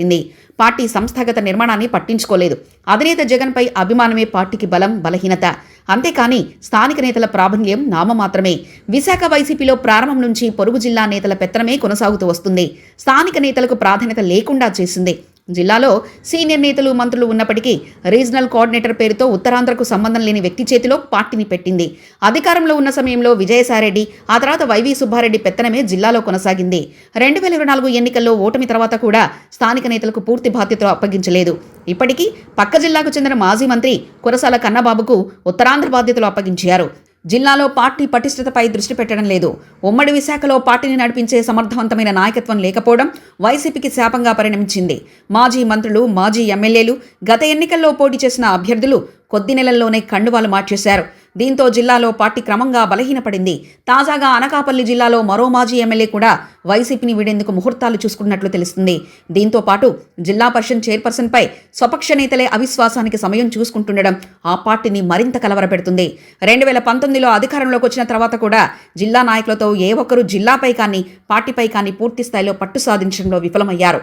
పెట్టింది. పార్టీ సంస్థాగత నిర్మాణాన్ని పట్టించుకోలేదు. అధినేత జగన్పై అభిమానమే పార్టీకి బలం బలహీనత. అంతేకాని స్థానిక నేతల ప్రాబల్యం నామమాత్రమే విశాఖ వైసీపీలో ప్రారంభం నుంచి పొరుగు జిల్లా నేతల పెత్తనమే కొనసాగుతూ వస్తుంది. స్థానిక నేతలకు ప్రాధాన్యత లేకుండా చేసింది. జిల్లాలో సీనియర్ నేతలు మంత్రులు ఉన్నప్పటికీ రీజనల్ కోఆర్డినేటర్ పేరుతో ఉత్తరాంధ్రకు సంబంధం లేని వ్యక్తి చేతిలో పార్టీని పెట్టింది. అధికారంలో ఉన్న సమయంలో విజయసాయిరెడ్డి ఆ తర్వాత వైవి సుబ్బారెడ్డి పెత్తనమే జిల్లాలో కొనసాగింది. రెండు వేల ఇరవై నాలుగు ఎన్నికల్లో ఓటమి తర్వాత కూడా స్థానిక నేతలకు పూర్తి బాధ్యతలు అప్పగించలేదు. ఇప్పటికీ పక్క జిల్లాకు చెందిన మాజీ మంత్రి కురసాల కన్నబాబుకు ఉత్తరాంధ్ర బాధ్యతలు అప్పగించారు. జిల్లాలో పార్టీ పటిష్టతపై దృష్టి పెట్టడం లేదు. ఉమ్మడి విశాఖలో పార్టీని నడిపించే సమర్థవంతమైన నాయకత్వం లేకపోవడం వైసీపీకి శాపంగా పరిణమించింది. మాజీ మంత్రులు మాజీ ఎమ్మెల్యేలు గత ఎన్నికల్లో పోటీ చేసిన అభ్యర్థులు కొద్ది నెలల్లోనే కండువాలు మార్చేశారు. దీంతో జిల్లాలో పార్టీ క్రమంగా బలహీనపడింది. తాజాగా అనకాపల్లి జిల్లాలో మరో మాజీ ఎమ్మెల్యే కూడా వైసీపీని వీడేందుకు ముహూర్తాలు చూసుకున్నట్లు తెలుస్తుంది. దీంతో పాటు జిల్లా పరిషత్ చైర్పర్సన్పై స్వపక్ష నేతలే అవిశ్వాసానికి సమయం చూసుకుంటుండడం ఆ పార్టీని మరింత కలవరపెడుతుంది. రెండు వేల పంతొమ్మిదిలో అధికారంలోకి వచ్చిన తర్వాత కూడా జిల్లా నాయకులతో ఏ ఒక్కరూ జిల్లాపై కానీ పార్టీపై కానీ పూర్తి స్థాయిలో పట్టు సాధించడంలో విఫలమయ్యారు.